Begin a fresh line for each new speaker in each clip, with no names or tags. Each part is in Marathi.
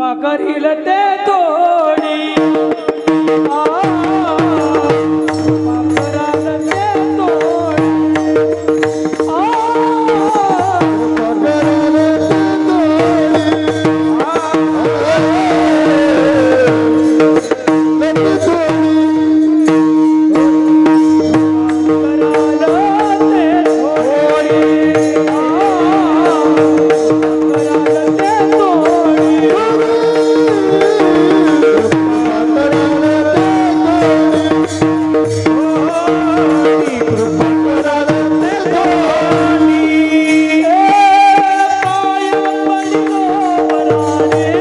कृपा करील ते कृपा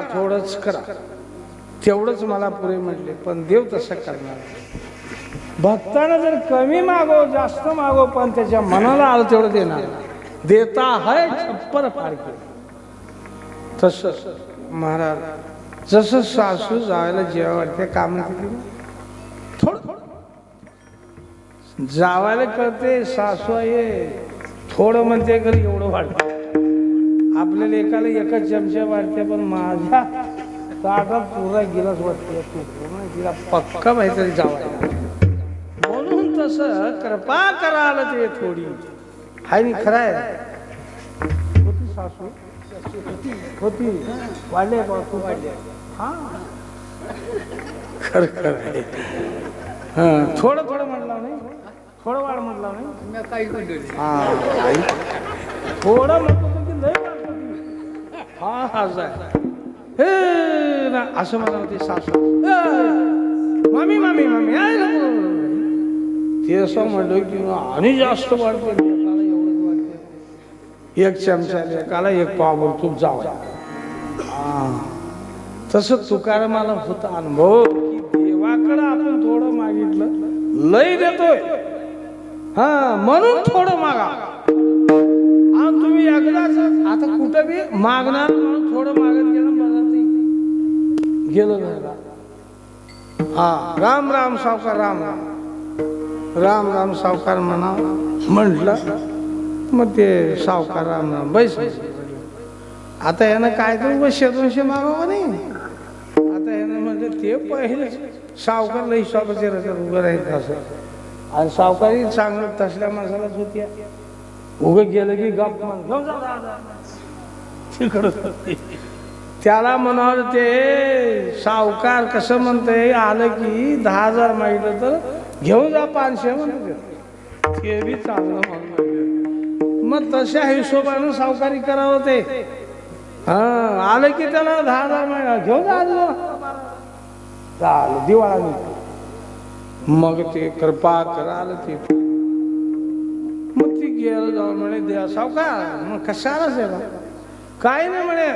करा थोडंच करा. तेवढंच मला पुरे म्हटले पण देव तसं करणार भक्तांना भक्तानं जर कमी मागो जास्त मागो पण त्याच्या मनाला आलं तेवढं देणार देता है छप्पर फारके तस महाराज जसं सासू जायला जेव्हा वाटते काम नाही थोडं जावायला कळते सासू आहे थोडं म्हणते घरी एवढं वाढतं. आपल्याला एकाला एकच चमचा वाढते पण माझ्या ताटात पुरा गिलास वाटते. तू पूर्ण तिला पक्का माहिती जावायला म्हणून तसं कृपा कराल ते थोडी. हाय नी खरं आहे. होती सासू? होती. वाढले खूप वाढले हा. खरं खरं आहे. हा थोडं थोडं म्हटलं नाही. थोडं वाढ म्हटलं नाही. हा आई. थोडं म्हटलं हा हा जाय हे ना असं मला होते सासू. मामी मामी मामी आय ते असं म्हणलं की आणि जास्त वाढते एकाला एवढंच वाढते एक चमचा एकाला एक पावभर तूप जावा तसं तुकारामाला होता अनुभव की देवाकडं आपण थोडं मागितलं लय देतोय. हा म्हणून थोडं मागा. मी एकदाच आता कुठं बी मागणार म्हणून थोडं मागत गेलं मला गेलं नाही हा राम राम सावकार राम. राम राम राम सावकार म्हणा म्हटलं मग ते सावकार राम राम बैस. आता यानं काय करू वर्ष दोनशे मागावं नाही. आता यानं म्हणलं ते पहिले सावकारला हिशोबाचे रचत उभं राहील असं. आणि सावकारी चांगलं तसल्या माणसालाच होती. उभं गेलं की गप तिकडं त्याला म्हणाल ते सावकार कसं म्हणते आलं की दहा हजार मागितलं तर घेऊन जा पाचशे म्हणत. ते बी चांगलं म्हणून मग तशा हिशोबानं सावकारी करावं ते. हा आलं की त्याला दहा हजार मागा. घेऊन जा आज. दिवाळा मग ते कृपा कराल ते. केलं जाऊन म्हणे द्या सावकार मग कशाला सेवा? काय नाही म्हणे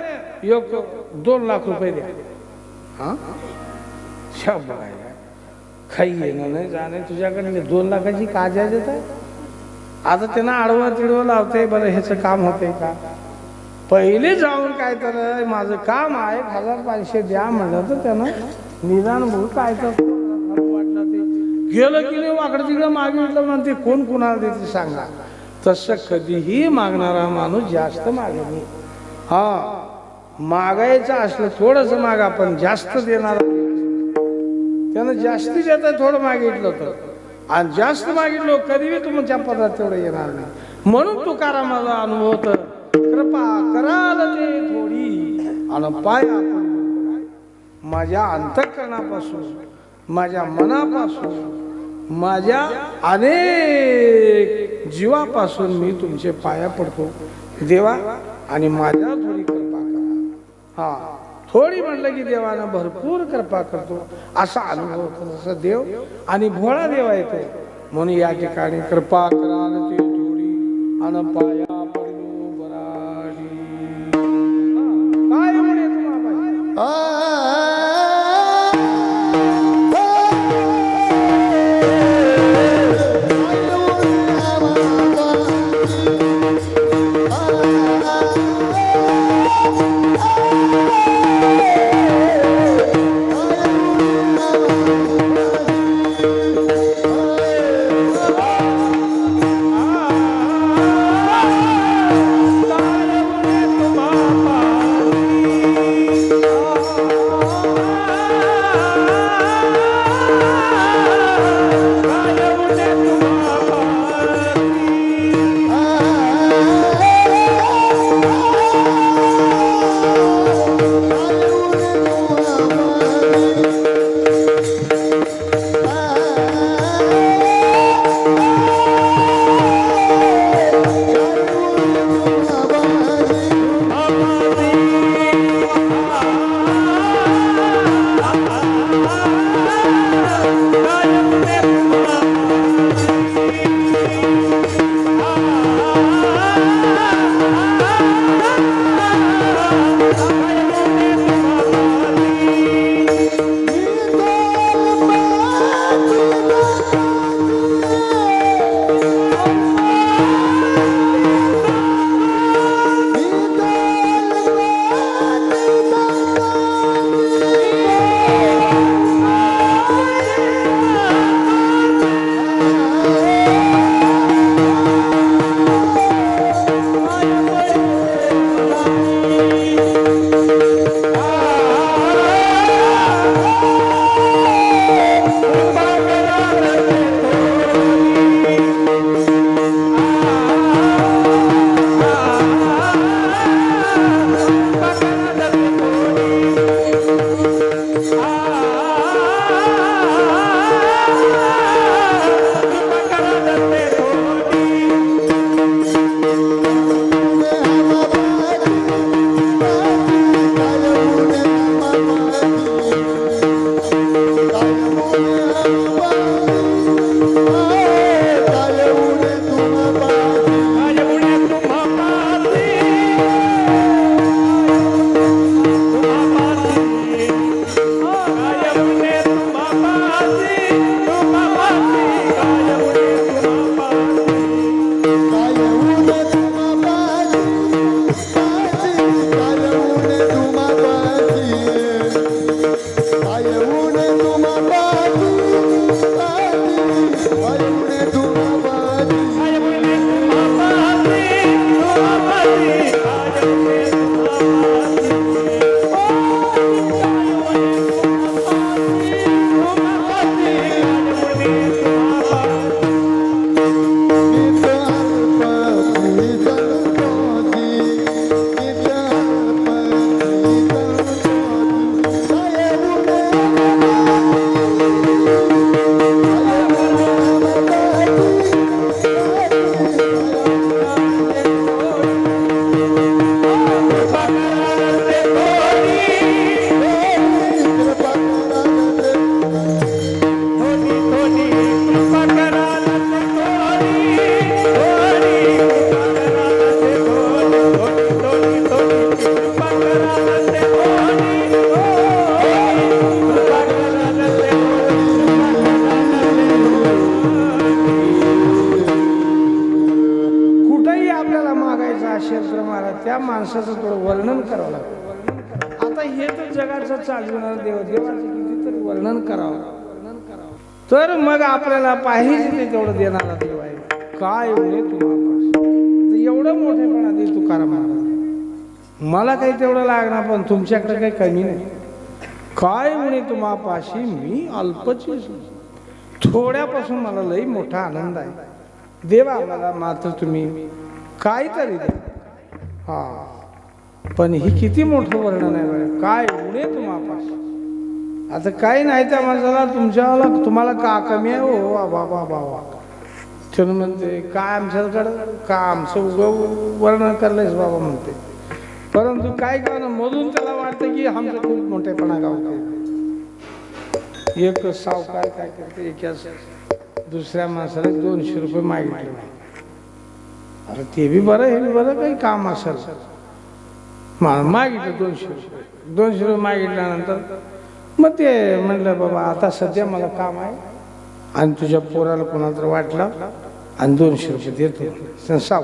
योग दोन लाख रुपये द्या. हा? शा बघायला काही येणं नाही जाणे तुझ्याकडे दोन लाखाची काजा देत आहे? आता त्यांना आडवं तिडवं लावते बरं ह्याचं काम होते का? पहिले जाऊन काय तर माझं काम आहे हजार पाचशे द्या म्हणलं तर त्यानं
निदान भाऊ काय तर वाटलं ते. गेलं की नाही वाकडं तिकडं मागितलं म्हणते कोण कुणाला देते सांगा? तसं कधीही मागणारा माणूस जास्त मागत हा मागायचं असलं थोडंसं मागा पण जास्त देणार त्यानं जास्ती देता थोडं मागितलं तर आणि जास्त मागितलं कधीही तुमच्या पदात तेवढं येणार नाही. म्हणून तुकारामाचा अनुभव होत कृपा कराल ते थोडी. आणि पाय आपण माझ्या अंतकरणापासून माझ्या मनापासून माझ्या अनेक जीवापासून मी तुमचे पाया पडतो. देवा आणि माझ्या थोडी कृपा करा. हा थोडी म्हणलं की देवानं भरपूर कृपा करतो. असा अनुभव होतो जसं देव आणि भोळा देव येतो. म्हणून या ठिकाणी कृपा कराल ते थोडी अन पाया पडलो बराडी. काय म्हणे तुम्हाला माणसाचं थोडं वर्णन करावं लागतं. आता हे तर जगाचं चालवणार देव देवाचं कितीतरी
वर्णन करावं वर्णन करावं तर मग आपल्याला पाहिजे ते तेवढं देणारा देव आहे. काय म्हणे तुम्हाला एवढं मोठेपणा दे तुकाराम महाराज. मला काही तेवढं लागणार पण तुमच्याकडे काही कमी नाही. काय म्हणे तुम्हापाशी मी अल्पची थोड्यापासून मला लई मोठा आनंद आहे. देवा मला मात्र तुम्ही काहीतरी द्या. हा. पण ही किती मोठं वर्णन आहे बरं. काय उणे तुम्हापाशी आता काही नाही त्या माणसाला तुमच्याला तुम्हाला का कमी आहे? हो वा बाबा वा वा वा. म्हणते काय आमच्याकडं का आमचं उगं वर्णन करलंयस बाबा? म्हणते. परंतु काय कारण मधून त्याला वाटतं की आमचं खूप मोठेपणा गावते एक सावकार काय करते एकाच दुसऱ्या माणसाला दोनशे रुपये मागितले. अरे ते बी बरं हे बी बरं काही काम असेल. सर मागितलं दोनशे रुपये. दोनशे रुपये मागितल्यानंतर मग ते म्हणलं बाबा आता सध्या मला काम आहे आणि तुझ्या पोराला कोणाला तर वाटलं आणि दोनशे रुपये देतो. साव.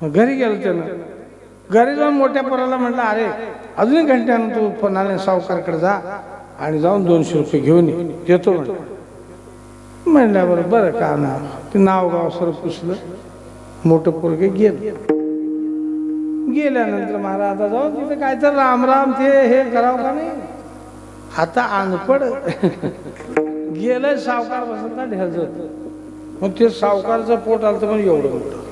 मग घरी गेलो त्यानं. घरी जाऊन मोठ्या पोराला म्हटलं अरे अजून घंट्यानं तू फोनाने सावकारकडे जा आणि जाऊन दोनशे रुपये घेऊन ये. देतो म्हटलं म्हणल्या बरं बरं का ना. ते नाव गाव सर पुसलं. मोठं पोरगे गेलं. गेल्यानंतर महाराज आता जाऊ तिथे काय तर राम राम ते हे करावं का नाही? आता अनपड गेलं सावकार बसत ढेलजत मग ते सावकारचं पोट आलं तर पण एवढं मोठं.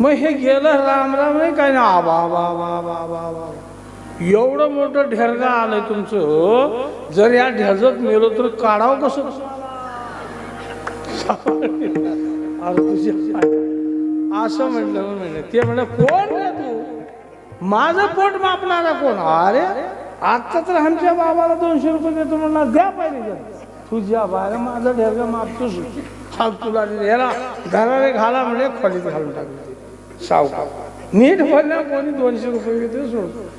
मग हे गेलं राम राम नाही काय ना आबा बा बा बा बा बा एवढं मोठं ढेरगा आलंय तुमचं हो? जर या ढेरजत मेलो तर काढावं कसं? अरे तुझ्या असं म्हटलं म्हणलं ते म्हणलं कोण रे तू? माझं पोट मापणारा कोण? अरे आता तर आमच्या बाबाला दोनशे रुपये देतो म्हणला द्या पाहिजे तुझ्या बाहेर माझं ढेरगा मापतोस. हा तुला याला घराने घाला म्हणजे खोलीत घालून टाकले. सावकार. नीट बोलल्या कोणी दोनशे रुपये घेते सोडतो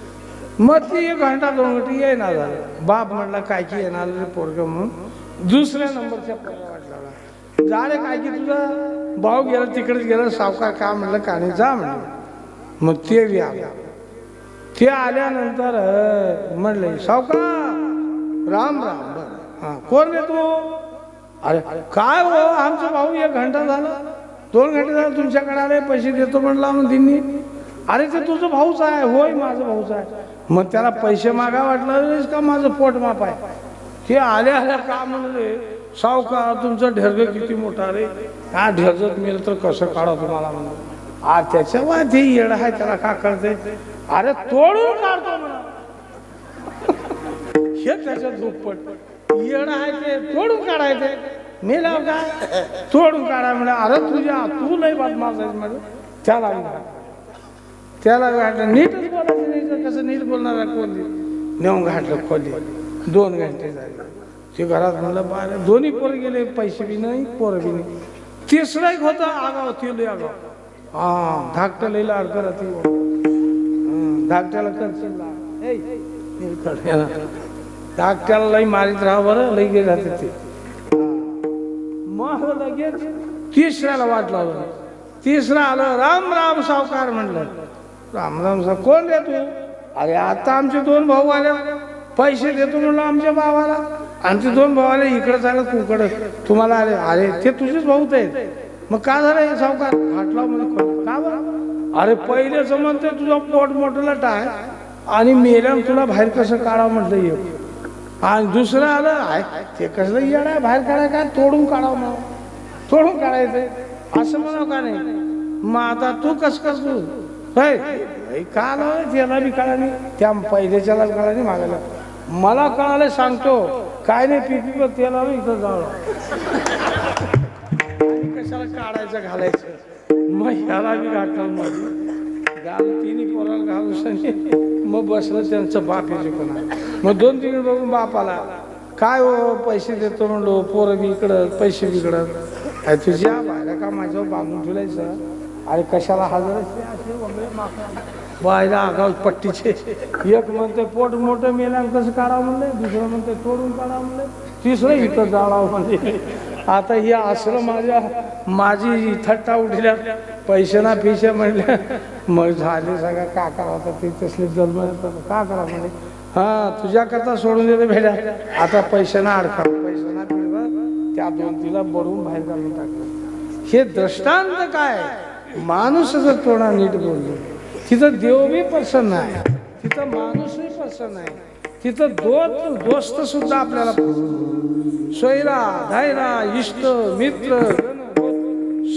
मग ती एक घंटा दोन घंटे येणार झालं. बाप म्हणला काय की येणार पोरग म्हणून? दुसऱ्या नंबरच्या जा रे काय की तुझं? भाऊ गेला तिकडेच गेला सावकार का म्हणलं काने जा म्हणलं. मग ते बी आले. ते आल्यानंतर अं, म्हणले सावकार राम राम बरं. हा कोण रे तू? अरे काय हो आमचा भाऊ एक घंटा झाला. दोन घंटे झाले तुमच्याकडे आले पैसे देतो म्हणला मग दिनी अरे ते तुझं भाऊच आहे. होय माझं भाऊच आहे. मग त्याला पैसे मागा वाटलं का माझं पोट माप आहे ते आल्या आल्या का म्हणले सावकार तुमचं ढेरग किती मोठा रे? हा ढेरजत मिळेल तर कसं काढा तुम्हाला म्हणून? आ त्याच्या वाद येड आहे त्याला का करते अरे तोडून काढतो म्हणा. हे त्याच्या दुप्पट. येड आहे ते तोडून काढायचे मेला काय तोडून काढाय म्हणे. अरे तुझ्या तू नाही बात आहेस म्हणजे त्याला म्हणा. त्याला घाटलं नीटच बोलायचं नाही कसं नीट बोलणार आहे नेऊन घाटलं खोली दोन घंटे झाले. ते घरात म्हणलं बाहेर दोन्ही पोरं गेले पैसे बी नाही पोरं बी नाही. तिसरा एक होता आगाव ते आगाव. हा धाकटं लिहिला लाड ती धाकट्याला करशील हे कर, धाकट्याला लई मारीत राहा बरं लई गे जाते ते. मग लगेच तिसऱ्याला वाट लावलं. तिसरा आलं राम राम सावकार म्हणलं. राम राम सा कोण रे तू? अरे आता आमचे दोन भाऊ आले पैसे देतो म्हणलं आमच्या भावाला. आमचे दोन भाऊ आले इकडे चालत कुकडं तुम्हाला आले अरे ते तुझेच भाऊच आहेत मग का झालं हे सावकार? फाटला मध्ये का बरं? अरे पहिले म्हणते तुझा पोट मोठं टाय आणि मेल्यानं तुला बाहेर कसं काढावं म्हटलं ये आणि दुसरं आलं आहे ते कसलं येड आहे बाहेर काढाय काय? तोडून काढावं मग तोडून काढायचं. असं म्हणावं का नाही? मग आता तू कस कस तू? होय का आलं? त्याला बी त्या पहिल्याच्याला कळाली मागायला मला कळालं सांगतो. काय नाही पिपी बघ त्याला बी इथं जावं कशाला काढायचं घालायचं? मग ह्याला मी घातलं माझी गाल तिन्ही पोराला घालून सांगे मग बसलं त्यांचं बाप याचे कोणा मग दोन तीन बघून बापाला काय हो पैसे देतो म्हणलो पोरं बी इकडं पैसे बिकडत अरे तुझ्या बायला का माझ्यावर बांधून ठेवायचं अरे कशाला हजर बायला आगाव पट्टीचे एक म्हणते पोट मोठं मेल्या कसं काढावं म्हणलं? दुसरं म्हणते तोडून काढावं म्हणलं. तिसरं इथं जाळावं म्हणजे आता हे असलं माझ्या माझी थट्टा उठल्या पैसे ना पिशे म्हणल्या. मग झाले सगळं. का करा तर ते तसले जन्म का करा म्हणे हा तुझ्याकरता सोडून देते भेड्या. आता पैशाना अडका पैशाना मिळवा त्या दोन तिला बडवून बाहेर काढून टाकलं. हे दृष्टांत काय? माणूस जर तोडा नीट बोललो तिथं देवबी प्रसन्न आहे. तिथं माणूसही प्रसन्न आहे. तिथं दोस्त दोस्त सुद्धा आपल्याला सोयरा धायरा इष्ट मित्र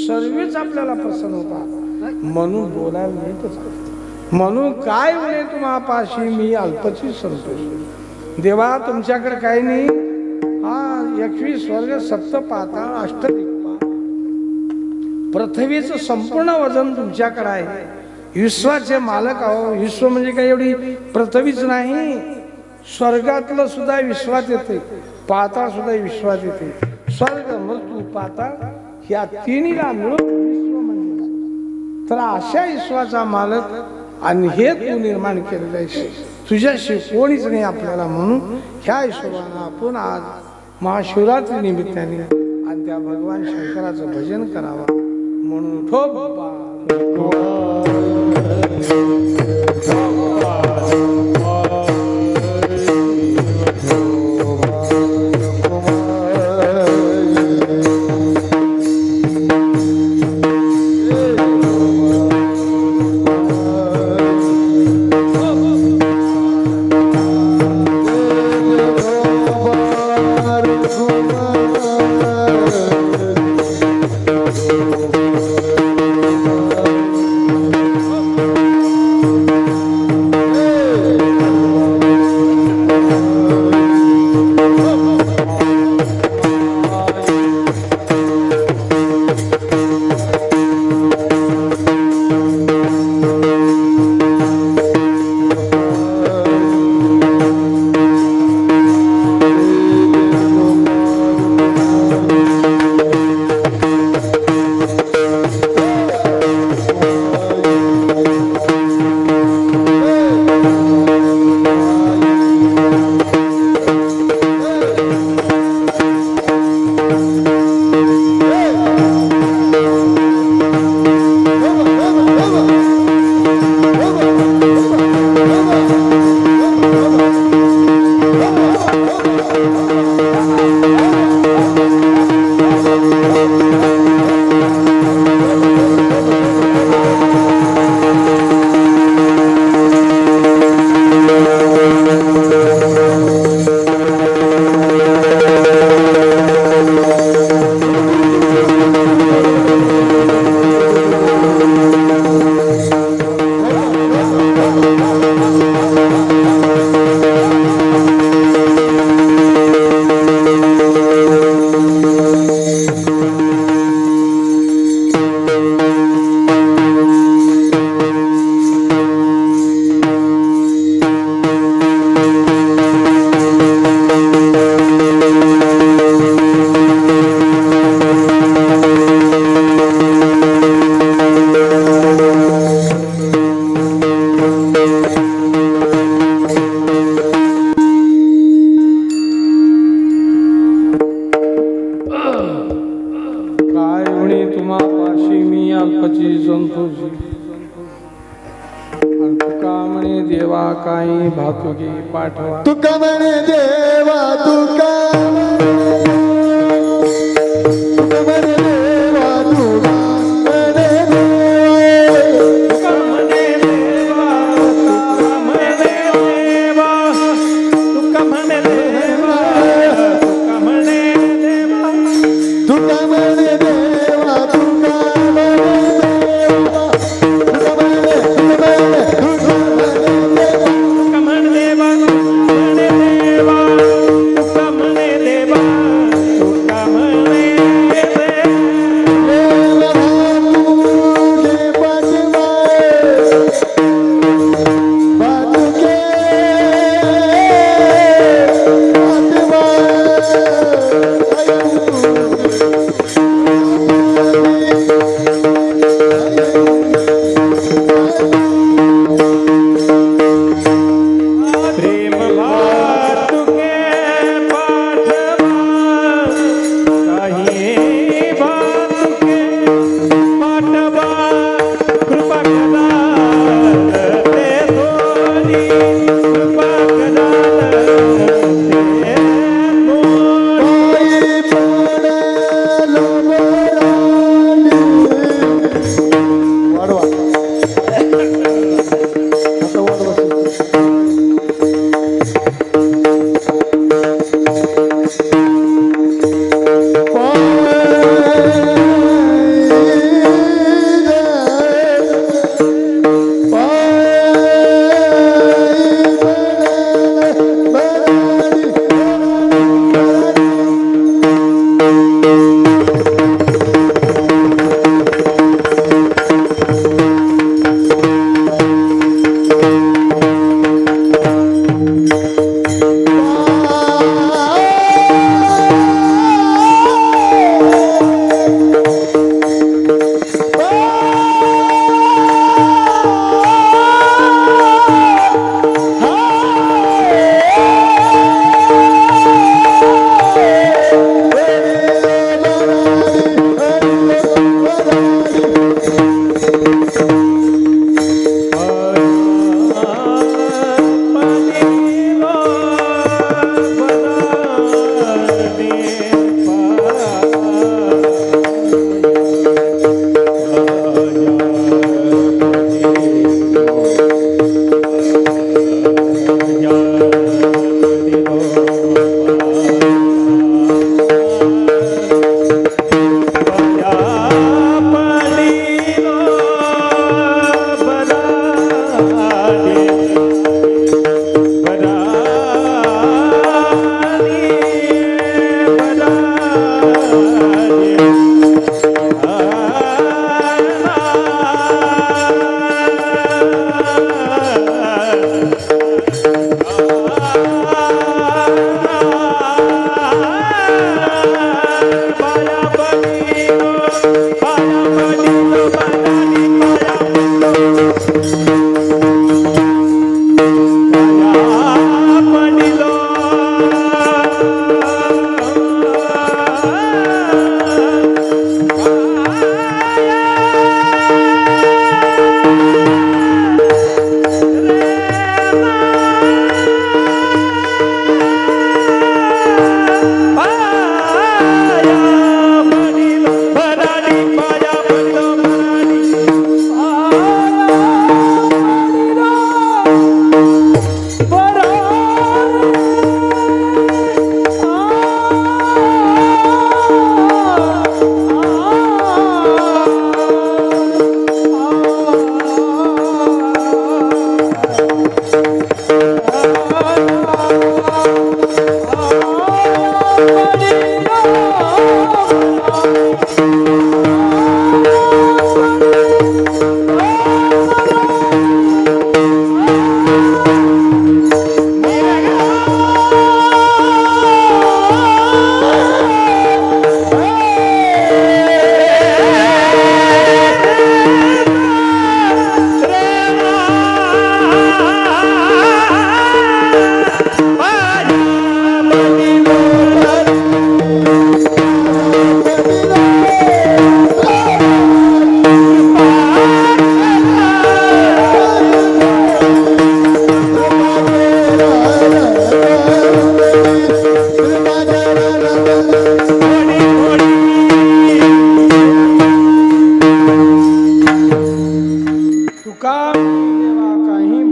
सर्वच आपल्याला प्रसन्न होतात. म्हणून बोलायला नीटच म्हणून काय म्हणे तुम्हापाशी? मी अल्पची संतोष. देवा तुमच्याकडे काही नाही. हा एकवीस वर्ग सप्त पाताळ अष्टदिक्पा पृथ्वीचं संपूर्ण वजन तुमच्याकडे आहे. विश्वाचे मालक आहो. विश्व म्हणजे काय एवढी पृथ्वीच नाही. स्वर्गातलं सुद्धा विश्वात येते. पाताळ सुद्धा विश्वात येते. स्वर्ग मृत्यू पाताळ ह्या तिन्हीला मिळून विश्व म्हणजे तर अशा विश्वाचा मालक आणि हे तू निर्माण केलेलं आहे. तुझ्याशी कोणीच नाही आपल्याला म्हणून ह्या हिशोबानं आपण आज महाशिवरात्री निमित्ताने आणि त्या भगवान शंकराचं भजन करावं. म्हणून ठो बाबा काय देवा भातुगी पाठवा.
तुका म्हणे देवा तुका